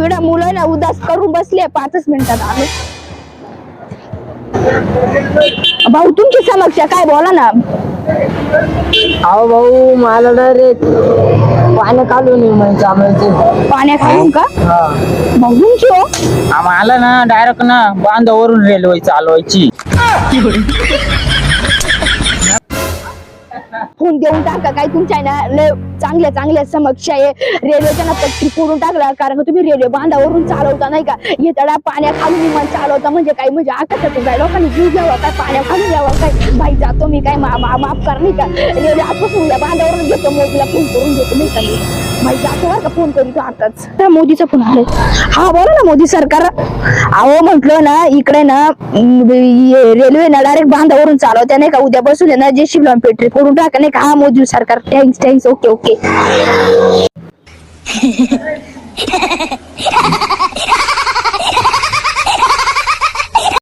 एवढ्या मुलं ना उदास करून बसले पाचच मिनिटात आलो. भाऊ तुमची समस्या काय बोला ना. अहो भाऊ मला डायरेक्ट पाणी काढून ये म्हणजे पाण्या खाऊन का? भाऊ तुमची हो. आम्हाला ना डायरेक्ट ना बांधावरून रेल्वे चालवायची. फोन देऊन टाका काय तुमच्या ना चांगल्या चांगल्या समक्ष आहे. रेल्वेच्या ना पट्टी फोडून टाकला कारण का तुम्ही रेल्वे बांधावरून चालवता नाही का? येताना पाण्याखालून विमान चालवता म्हणजे काय? म्हणजे आकाशातून काय लोकांनी जीव घ्यावा काय? पाण्या यावा काय? भाई जातो मी काय? मा- माफ कर नाही का? रेल्वे आजपासून या बांधावरून घेतो मोदीला फोन करून घेतो नाही का? भाई जातो बरं का फोन करीतो आताच. त्या मोदीचा फोन आलाय. हा बोला ना मोदी सरकार. अहो म्हटलं ना इकडे ना रेल्वे ना डायरेक्ट बांधावरून चालवत्या नाही का? उद्या बसून ना जे शिवलाम पेट्री करून टाका नाही का? हा मोदी सरकार. Thanks thanks okay okay Ha ha ha!